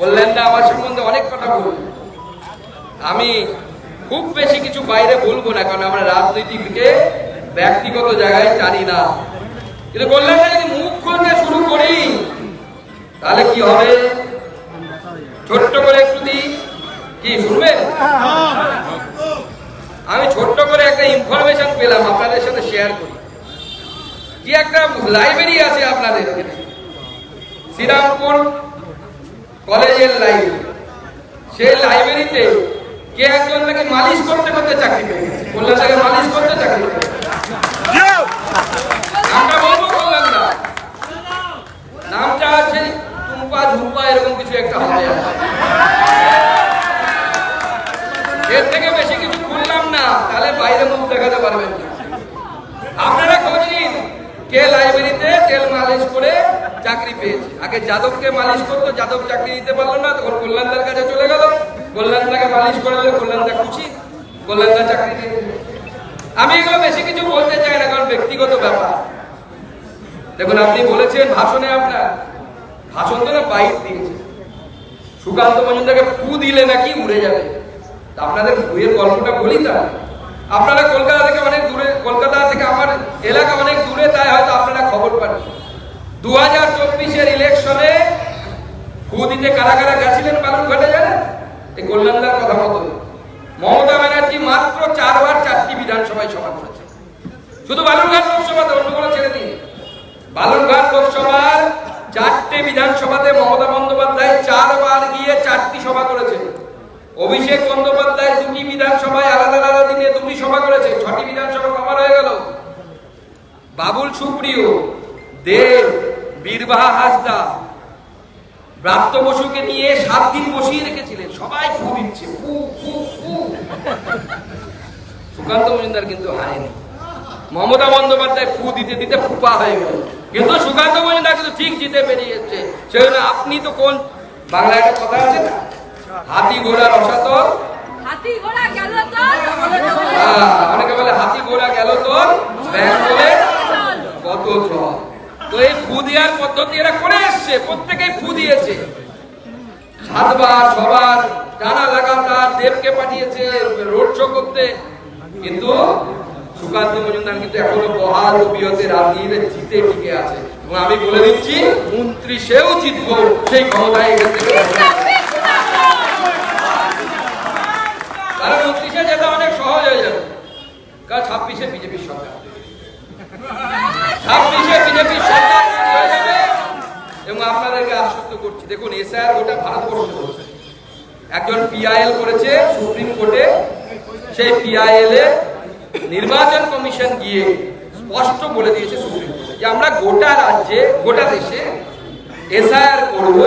বললেন, না, আমার সম্বন্ধে অনেক কথা বললেন আমি খুব বেশি কিছু বাইরে বলব না, কারণ আমরা রাজনীতিকে ব্যক্তিগত জায়গায় জানি না। কিন্তু বললেন না, যদি মুখ খুলতে শুরু করি, তাহলে কি হবে? ছোট্ট করে একটু দিই কি, শুনবেন? আমি ছোট্ট করে একটা ইনফরমেশন পেলাম, আপনাদের সাথে শেয়ার করি। কি একটা লাইব্রেরি আছে আপনাদের শ্রীরামপুর কলেজের লাইব্রেরি সেই লাইব্রেরিতে কে একজন নাকি মালিশ করতে করতে চাকরি পেয়ে গেছে? মালিশ করতে চাকরি পেয়ে নামটা বলব বললাম না নামটা আছে টুম্পা ঝুম্পা এরকম কিছু একটা হবে। এর থেকে বেশি কিছু খুললাম না তাহলে বাইরে মুখ দেখাতে পারবেন না। আপনারা খোঁজ নিন কে লাইব্রেরিতে তেল মালিশ করে চাকরি পেয়েছে। আগে যাদবকে মালিশ করতো, যাদব চাকরি দিতে পারল না, তখন কল্যাণদার কাছে চলে গেল। কল্যাণদাকে মালিশ করে দিলে কল্যাণদা খুশি কল্যাণদা চাকরি দিয়ে আমি এগুলো বেশি কিছু বলতে চাই না, কারণ ব্যক্তিগত ব্যাপার। দেখুন, আপনি বলেছেন ভাষণে আপনার ভাষণ তো না বাইক দিয়েছে। সুকান্ত মজুমদারকে ফু দিলে নাকি উড়ে যাবে। আপনাদের ফুয়ের গল্পটা বলি না আপনারা কলকাতা থেকে অনেক দূরে, কলকাতা থেকে আমার এলাকা অনেক দূরে, তাই হয়তো আপনারা খবর পান দু হাজার চব্বিশের ইলেকশনে ফু দিতে কারা কারা গেছিলেন বালুরঘাটে জানেন? এই কল্যাণদার কথা মতো। মমতা ব্যানার্জি মাত্র চারবার চারটি বিধানসভায় সভা করেছে। শুধু বালুরঘাট লোকসভাতে, অন্য কোনো ছেড়ে দিন বালুরঘাট লোকসভার চারটে বিধানসভাতে মমতা বন্দ্যোপাধ্যায় চারবার গিয়ে চারটি সভা করেছে। অভিষেক বন্দ্যোপাধ্যায় দুটি বিধানসভায় আলাদা আলাদা দিনে দুটি সভা করেছে। ছটি বিধানসভা কভার হয়ে গেল। বাবুল সুপ্রিয়, দেব বীরবাহা হাসদা ব্রাত্য বসুকে নিয়ে সাত দিন বসিয়ে রেখেছিলেন। সবাই ফু দিচ্ছে ফু ফু ফু। সুকান্ত মজুমদার কিন্তু হারেনি। মমতা বন্দ্যোপাধ্যায় ফু দিতে দিতে ফুপা হয়ে গেল। কিন্তু সুকান্ত মজুমদার কিন্তু ঠিক জিতে বেরিয়েছে। সেজন্য আপনি তো কোন বাংলা একটা কথা আছে না? হাতি ঘোড়া রসাতল। হাতি ঘোড়া গেল তো হ্যাঁ, অনেকে বলে হাতি ঘোড়া গেল তোর। ব্যাগ বলে কত চল তো এই ফু দেওয়ার পদ্ধতি এরা করে এসছে, প্রত্যেকেই ফু দিয়েছে সাতবার, ছবার টানা লাগাতার দেবকে পাঠিয়েছে রোড শো করতে। কিন্তু সুকান্ত মজুমদার কিন্তু এখনও বহাল অবিহতে রাজনীতিতে জিতে টিকে আছে। এবং আমি বলে দিচ্ছি, উনত্রিশেও জিতবো সেই ক্ষমতায় কারণ উনত্রিশে যেটা অনেক সহজ হয়ে যাবে। কারণ ছাব্বিশে এবং আপনাদেরকে আশ্বস্ত করছি। দেখুন এসআর গোটা ভারতবর্ষ। একজন পিআইএল করেছে সুপ্রিম কোর্টে। সেই পিআইএল নির্বাচন কমিশন গিয়ে স্পষ্ট বলে দিয়েছে সুপ্রিম কোর্টে যে আমরা গোটা রাজ্যে, গোটা দেশে এসআইআর করব।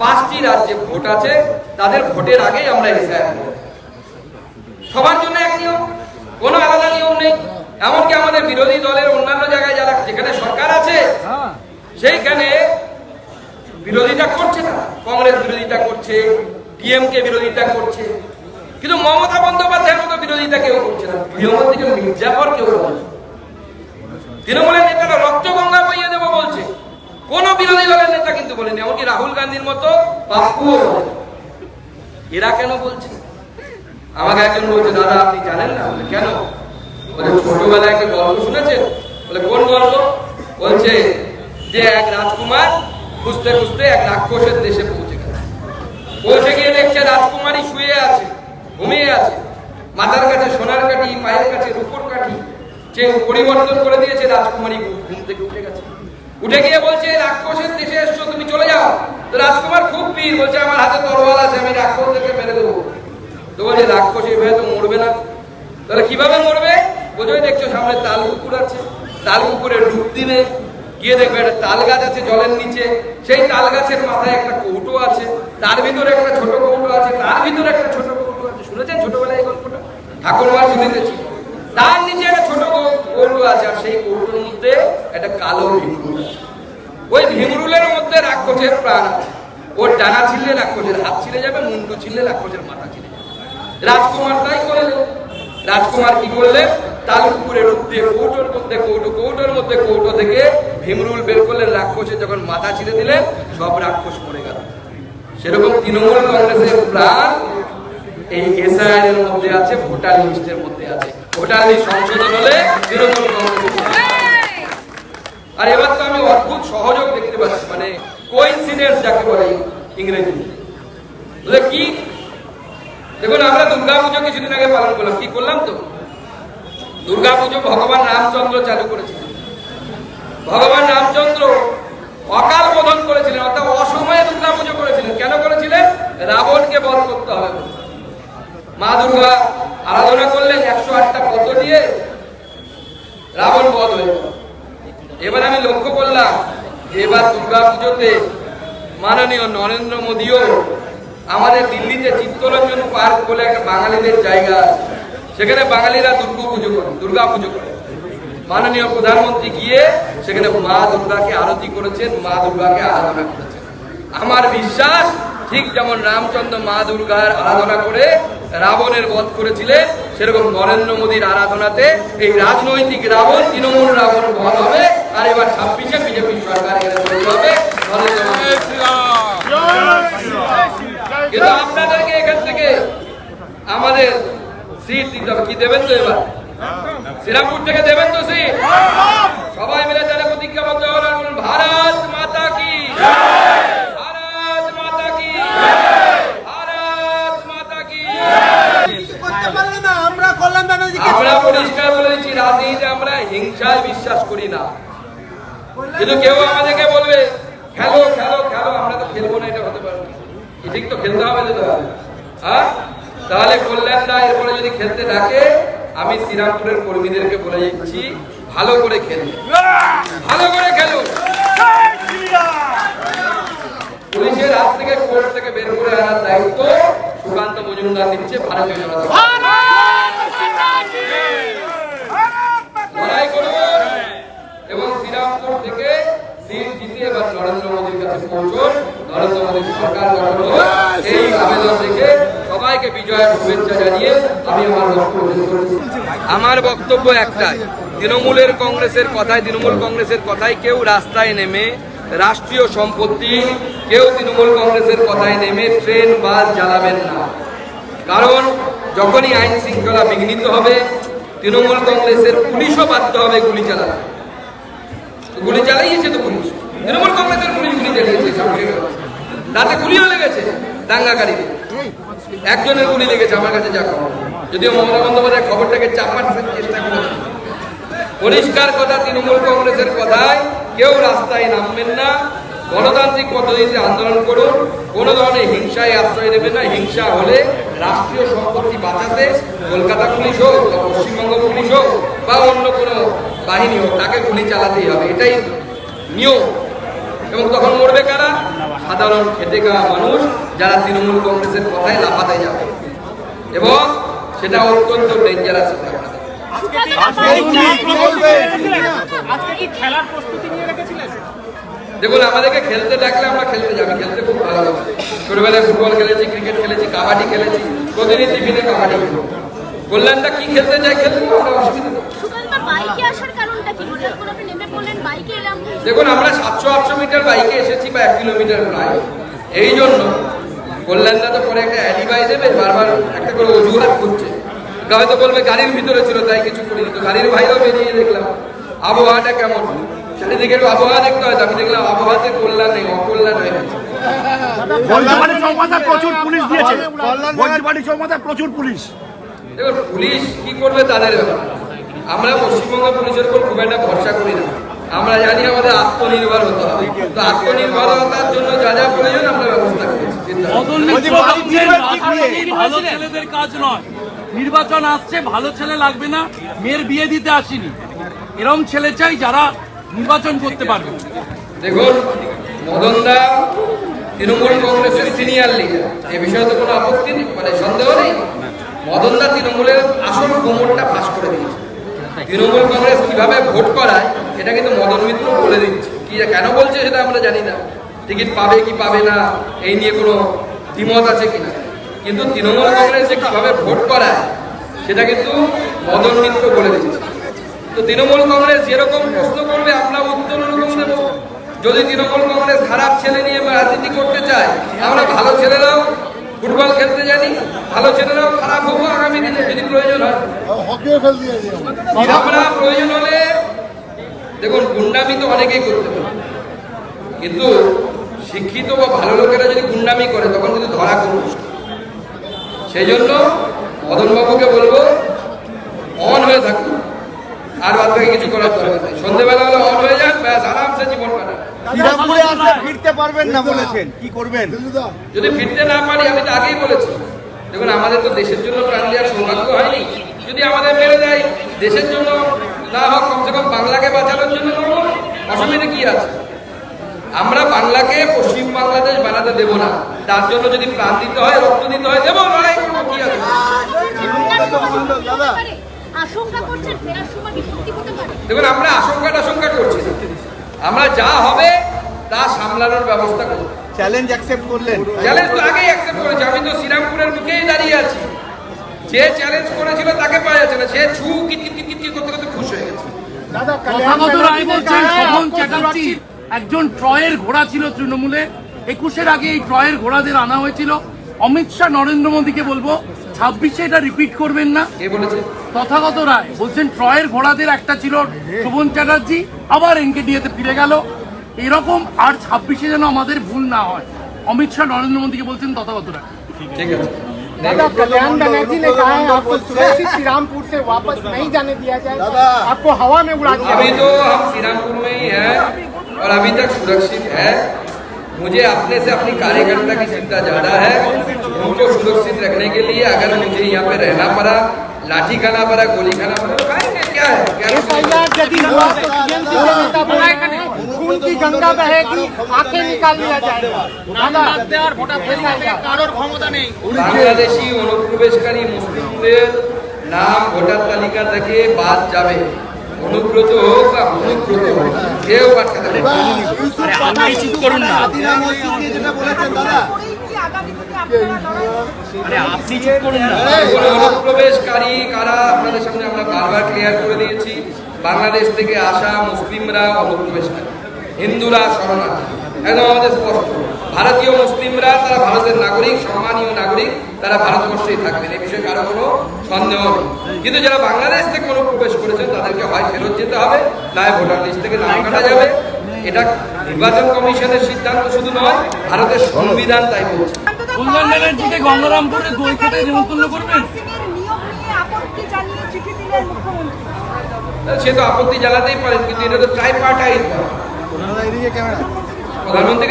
পাঁচটি রাজ্যে ভোট আছে। তাদের ভোটের আগেই আমরা এসআইআর করব। সবার জন্য এক নিয়ম, কোনো আলাদা নিয়ম নেই। এমনকি আমাদের বিরোধী দলের অন্যান্য জায়গায় যারা যেখানে সরকার আছে সেইখানে বিরোধিতা করছে না কংগ্রেস বিরোধিতা করছে ডিএমকে বিরোধিতা করছে। কিন্তু মমতা বন্দ্যোপাধ্যায়ের মতো বিরোধিতা কেউ করছে না। থেকে মির্জাফর কেউ বলছে তৃণমূলের নেতারা রক্ত গঙ্গা বইয়ে দেবো বলছে। কোন বিরোধী দলের নেতা কিন্তু বলেনি এমনকি রাহুল গান্ধীর মতো পাপ্পুও বলেনি। এরা কেন বলছে? আমাকে একজন বলছে দাদা আপনি জানেন না? কেন? বলে ছোটবেলায় একটা গল্প শুনেছেন? বলে, কোন গল্প? বলছে, যে এক রাজকুমার খুঁজতে খুঁজতে এক রাক্ষসের দেশে পৌঁছে পৌঁছে গিয়ে দেখছে রাজকুমারী শুয়ে আছে, ঘুমিয়ে আছে। মাথার কাছে সোনার কাঠি, পায়ের কাছে কাঠি, যে পরিবর্তন করে দিয়েছে রাজকুমারী ঘুম থেকে উঠে গেছে। উঠে গিয়ে বলছে রাক্ষসের দেশে এসছো, তুমি চলে যাও। তো রাজকুমার খুব পীর, বলছে, আমার হাতে তরোয়াল আছে, আমি রাক্ষসদেরকে মেরে দেবো। তো বলছে রাক্ষস এভাবে তো মরবে না। তাহলে কীভাবে মরবে? বোঝোই দেখছ, সামনে তাল পুকুর আছে। তাল পুকুরে ডুব দিবে গিয়ে দেখবে একটা তাল গাছ আছে জলের নিচে। সেই তাল গাছের মাথায় একটা কৌটো আছে, তার ভিতরে একটা ছোট কৌটো আছে, তার ভিতরে একটা ছোট কৌটো আছে। শুনেছেন ছোটবেলায় এই গল্পটা? ঠাকুরমার শুনেছি তার নিচে একটা ছোট কৌটো আছে, আর সেই কৌটোর মধ্যে একটা কালো ভিমরুল আছে। ওই ভিমরুলের মধ্যে রাক্ষসের প্রাণ আছে। ওর ডানা ছিললে রাক্ষসের হাত ছিলে যাবে, মুন্ডু ছিললে রাক্ষসের মাথা ছিলে যাবে। রাজকুমার তাই করলেন রাজকুমার কি করলেন? তাল পুকুরের মধ্যে কৌটোর মধ্যে কৌটো, কৌটোর মধ্যে কৌটো থেকে ভীমরুল বের করলেন রাক্ষসের যখন মাথা ছিঁড়ে দিলেন, সব রাক্ষস মরে গেল। সেরকম তৃণমূল কংগ্রেসের প্রাণ এই এসআইআর মধ্যে আছে, ভোটার লিস্টের মধ্যে আছে। ভোটার লিস্ট সংশোধন হলে তৃণমূল কংগ্রেস আর এবার তো আমি অদ্ভুত সহযোগ দেখতে পাচ্ছি মানে কোইন্সিডেন্স যাকে বলে ইংরেজি কি? দেখুন, আমরা দুর্গা পুজো কিছুদিন আগে পালন করলাম। কি করলাম তো? দুর্গা পুজো ভগবান রামচন্দ্র চালু করেছিলেন। ভগবান রামচন্দ্র অকাল বোধন করেছিলেন, অর্থাৎ অসময়ে দুর্গা পুজো করেছিলেন। কেন করেছিলেন? রাবণকে বধ করতে হবে মা দুর্গা আরাধনা করলেন একশো আটটা পদ্ম দিয়ে, রাবণ বধ হয়ে এবার আমি লক্ষ্য করলাম, এবার দুর্গা পুজোতে মাননীয় নরেন্দ্র মোদীও আমাদের দিল্লিতে চিত্তরঞ্জন পার্ক বলে একটা বাঙালিদের জায়গা আছে। সেখানে বাঙালিরা দুর্গা পুজো করে দুর্গা পুজো করে। মাননীয় প্রধানমন্ত্রী গিয়ে সেখানে মা দুর্গাকে আরতি করেছেন মা দুর্গাকে আরাধনা করেছেন। আমার বিশ্বাস ঠিক যেমন রামচন্দ্র মা দুর্গার আরাধনা করে রাবণের বধ করেছিলেন সেরকম নরেন্দ্র মোদীর আরাধনাতে এই রাজনৈতিক রাবণ তৃণমূল রাবণ বধ হবে আর এবার ছাব্বিশে বিজেপি সরকার এখানে হবে। নরেন্দ্র মোদী। কিন্তু আপনাদেরকে এখান থেকে আমাদের সিট দিতে হবে। কি দেবেন তো এবার? শ্রীরামপুর থেকে দেবেন তো সিট? সবাই মিলে তাহলে প্রতিজ্ঞাবদ্ধ বলুন, ভারত মাতা কি? ভারত মাতা কি? ভারত মাতা কি? করতে পারলে না আমরা কল্যাণ ব্যানার্জিকে আমরা পরিষ্কার বলে দিচ্ছি রাজনীতিতে আমরা হিংসায় বিশ্বাস করি না। কিন্তু কেউ আমাদেরকে বলবে খেলো খেলো খেলো আমরা তো খেলব না এটা হতে পারে না। কি ঠিক তো, খেলতে হবে তো হ্যাঁ? তাহলে কল্যাণ দা এরপরে যদি খেলতে ডাকে, আমি শ্রীরামপুরের কর্মীদেরকে বলে দিচ্ছি, ভালো করে খেলবে ভালো করে খেলো পুলিশের হাত থেকে কোর্ট থেকে বের করে আনার দায়িত্ব সুকান্ত মজুমদার নিচ্ছে ভারতীয় জনতা। লড়াই এবং শ্রীরামপুর থেকে সিট জিতে এবার নরেন্দ্র মোদীর কাছে নরেন্দ্র সরকার গঠন এই আবেদন সবাইকে বিজয়ের শুভেচ্ছা জানিয়ে আমি আমার বক্তব্য আমার বক্তব্য একটাই তৃণমূলের কংগ্রেসের কথায় তৃণমূল কংগ্রেসের কথায় কেউ রাস্তায় নেমে রাষ্ট্রীয় সম্পত্তি কেউ তৃণমূল কংগ্রেসের কথায় নেমে ট্রেন বাস জ্বালাবেন না। কারণ যখনই আইন শৃঙ্খলা বিঘ্নিত হবে তৃণমূল কংগ্রেসের পুলিশও বাধ্য হবে গুলি চালাতে। গুলি চালাইয়েছে তো পুলিশ। তৃণমূল কংগ্রেসের পুলিশ গুলি চালিয়েছে। রাতে গুলিও লেগেছে দাঙ্গাকারীদের একজনের গুলি লেগেছে আমার কাছে যা খবর। যদিও মমতা বন্দ্যোপাধ্যায় খবরটাকে চাপার চেষ্টা করেছে। পরিষ্কার কথা তৃণমূল কংগ্রেসের কথায় কেউ রাস্তায় নামবেন না। গণতান্ত্রিক পদ্ধতিতে আন্দোলন করুন। কোনো ধরনের হিংসায় আশ্রয় দেবেন না। হিংসা হলে রাষ্ট্রীয় সম্পত্তি বাঁচাতে কলকাতা পুলিশ হোক বা পশ্চিমবঙ্গ পুলিশ হোক বা অন্য কোনো বাহিনী হোক তাকে গুলি চালাতেই হবে। এটাই নিয়ম। এবং তখন মরবে কারা? সাধারণ খেটে খাওয়া মানুষ যারা তৃণমূল কংগ্রেসের কথায় লাফাতে যাবে। এবং সেটা অত্যন্ত ডেঞ্জারাস আজকে কি খেলার প্রস্তুতি নিয়ে রেখেছিলেন? দেখুন আমাদেরকে খেলতে ডাকলে আমরা খেলতে যাবি খেলতে খুব ভালো লাগে ছোটবেলায় ফুটবল খেলেছি ক্রিকেট খেলেছি কাবাডি খেলেছি প্রতিদিন টিভিতে কাবাডি খেলি কল্যাণটা কি খেলতে চাই খেলতে অসুবিধা দেখুন আমরা সাতশো আটশো মিটার বাইকে এসেছি বা এক কিলোমিটার প্রায়। এই জন্য কল্যাণদা তো পরে একটা অ্যালিবাই দেবে বারবার একটা করে অজুহাত করছে। হয়তো বলবে গাড়ির ভিতরে ছিল তাই কিছু করিনি তো। গাড়ির ভাইও বেরিয়ে দেখলাম আবহাওয়াটা কেমন? চারিদিকে একটু আবহাওয়া দেখতে হয় আমি দেখলাম আবহাওয়াতে কল্যাণ নেই অকল্যাণ হয়ে গেছে। প্রচুর পুলিশ দিয়েছে। প্রচুর পুলিশ। দেখুন পুলিশ কি করবে তাদের আমরা পশ্চিমবঙ্গ পুলিশের উপর খুব একটা ভরসা করি না। আমরা জানি আমাদের আত্মনির্ভর হতে হবে। তো আত্মনির্ভরতার জন্য যা যা প্রয়োজন আমরা ব্যবস্থা। ভালো ছেলেদের কাজ নয়। নির্বাচন আসছে ভালো ছেলে লাগবে না। মেয়ের বিয়ে দিতে আসিনি। এরম ছেলে চাই যারা নির্বাচন করতে পারবে। দেখুন মদনদা তৃণমূল কংগ্রেসের সিনিয়র লিডার এ বিষয়ে তো কোনো আপত্তি নেই মানে সন্দেহ নেই। মদনদা তৃণমূলের আসল কোমরটা ফাঁস তৃণমূল কংগ্রেস কীভাবে ভোট করায়, এটা কিন্তু মদন মিত্র বলে দিচ্ছে। কি কেন বলছে সেটা আমরা জানি না। টিকিট পাবে কি পাবে না, এই নিয়ে কোনো দ্বিমত আছে কিনা। কিন্তু তৃণমূল কংগ্রেস যে কীভাবে ভোট করায়, সেটা কিন্তু মদন মিত্র বলে দিচ্ছে। তো তৃণমূল কংগ্রেস যেরকম প্রশ্ন করবে, আমরা উত্তর ওরকম দেবো। যদি তৃণমূল কংগ্রেস খারাপ ছেলে নিয়ে রাজনীতি করতে চায় আমরা ভালো ছেলেরাও ফুটবল খেলতে জানি, ভালো ছেলেরাও খারাপ হব আগামী দিনে যদি প্রয়োজন হয়। আমরা প্রয়োজন হলে দেখুন গুন্ডামি তো অনেকেই করতে পারে। কিন্তু শিক্ষিত বা ভালো লোকেরা যদি গুন্ডামি করে তখন কিন্তু ধরা করবে সেই জন্য মদনবাবুকে বলব অন হয়ে থাকুন। আর বাদ বাকি কিছু করার দরকার নেই। সন্ধ্যেবেলা হলে অন হয়ে যান ব্যাস আরামসে জীবন কাটান। ফিরতে পারবেন না বলেছেন। কি করবেন? যদি ফিরতে না পারি আমি তো আগেই বলেছি। দেখুন আমাদের তো দেশের জন্য প্রাণ দেওয়ার সৌভাগ্য হয়নি। যদি আমাদের মেরে দেয় দেশের জন্য না হোক কমসে কম বাংলাকে বাঁচানোর জন্য করব। অসুবিধা কি আছে? আমরা বাংলাকে পশ্চিম বাংলাদেশ বানাতে দেব না। তার জন্য যদি প্রাণ দিতে হয় রক্ত দিতে হয় দেবো লড়াই করব কি আছে দেখুন আমরা আশঙ্কা আশঙ্কা করছি। আমরা যা হবে তা সামলানোর ব্যবস্থা করব। চ্যালেঞ্জ অ্যাকসেপ্ট করলেন। চ্যালেঞ্জ তো আগেই অ্যাকসেপ্ট করেছি। আমি তো শ্রীরামপুরের মুখেই দাঁড়িয়ে আছি। যে চ্যালেঞ্জ করেছিল তাকে পাওয়া যাচ্ছে না। সে ছু কিট কিট কিট কিট করতে করতে খুশ হয়ে গেছে। তথাগত রায় বলছেন শোভন চ্যাটার্জি একজন ট্রয়ের ঘোড়া ছিল তৃণমূলে। একুশের আগে এই ট্রয়ের ঘোড়াদের আনা হয়েছিল। অমিত শাহ নরেন্দ্র মোদীকে বলব ছাব্বিশে এটা রিপিট করবেন না। তথাগত রায় বলছেন ট্রয়ের ঘোড়াদের একটা ছিল শোভন চ্যাটার্জি আবার এনকেডিএতে ফিরে গেল। এরকম আর ছাব্বিশে যেন আমাদের ভুল না হয়। অমিত শাহ নরেন্দ্র মোদীকে বলছেন তথাগত রায়। ঠিক আছে। दादा कल्याण बनर्जी ने कहा है आपको सुरक्षित श्री रामपुर से वापस नहीं जाने दिया जाएगा आपको हवा में उड़ा दिया अभी तो हम श्रीरामपुर में ही है और अभी तक सुरक्षित है। मुझे अपने से अपनी कार्यकर्ता की चिंता ज़्यादा है। उनको सुरक्षित रखने के लिए अगर मुझे यहाँ पे रहना पड़ा लाठी खाना पड़ा गोली खाना पड़ा तो क्या है? क्या खून की गंगा बहेगी আঁখে निकाल लिया যায়গা অনুপ্রবেশকারী মুসলিমদের নাম ভোটার তালিকা থেকে বাদ যাবে। অনুব্রত হোক বা অনুব্রত হোক কেউ অনুপ্রবেশকারী কারা? আপনাদের সামনে আমরা বারবার ক্লিয়ার করে দিয়েছি। বাংলাদেশ থেকে আসা মুসলিমরা অনুপ্রবেশকারী। হিন্দুরা শরণার্থী একদম আমাদের স্পষ্ট। ভারতীয় মুসলিমরা তারা ভারতের নাগরিক সম্মানীয় নাগরিক তারা ভারতবর্ষেই থাকবেন। এই বিষয়ে কারও কোনো সন্দেহ নেই। কিন্তু যারা বাংলাদেশ থেকে অনুপ্রবেশ করেছেন তাদেরকে হয় ফেরত যেতে হবে নয় ভোটার লিস্ট থেকে নাম কাটা যাবে। এটা নির্বাচন কমিশনের সিদ্ধান্ত শুধু নয় ভারতের সংবিধান তাই বলছে। কল্যাণ ব্যানার্জিকে গঙ্গারামপুরে দই খেতে নিমন্ত্রণ করবেন? সে তো আপত্তি জ্বালাতেই পারেন কিন্তু এটা তো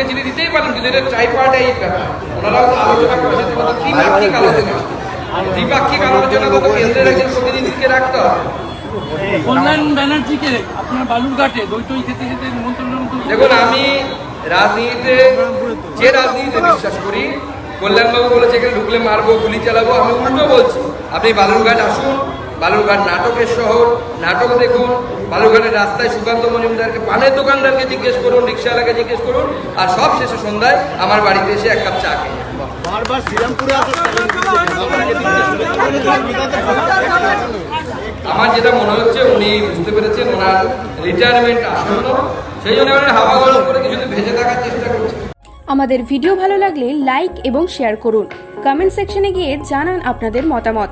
চিঠি দিতেই পারেন কিন্তু এটা ট্রাইপার্টাইট ব্যাপার। ওনারাও তো আলোচনা করেছেন তখন তো ত্রিপাক্ষিক আলোচনা। ত্রিপাক্ষিক আলোচনা তো কেন্দ্রের একজন প্রতিনিধিকে রাখতে হবে। কল্যাণ ব্যানার্জিকে আপনার বালুরঘাটে খেতে খেতে দেখুন আমি রাজনীতিতে যে রাজনীতিতে বিশ্বাস করি কল্যাণবাবু বলেছে এখানে ঢুকলে মারবো গুলি চালাবো আমি উল্টো বলছি। আপনি বালুরঘাট আসুন বালুরঘাট নাটকের শহর নাটক দেখুন বালুরঘাটের রাস্তায় সুকান্ত মজুমদারকে পানের দোকানদারকে জিজ্ঞেস করুন রিক্সাওয়ালাকে জিজ্ঞেস করুন আর সব শেষে সন্ধ্যায় আমার বাড়িতে এসে এক কাপ চা খেয়ে বারবার শ্রীরামপুরে আমার যেটা মনে হচ্ছে উনি বুঝতে পেরেছেন ওনার রিটায়ারমেন্ট আসন্ন সেই জন্য উনি হাওয়া গরম করে কিছুদিন ভেসে থাকার চেষ্টা করছেন আমাদের ভিডিও ভালো লাগলে লাইক এবং শেয়ার করুন। কমেন্ট সেকশনে গিয়ে জানান আপনাদের মতামত।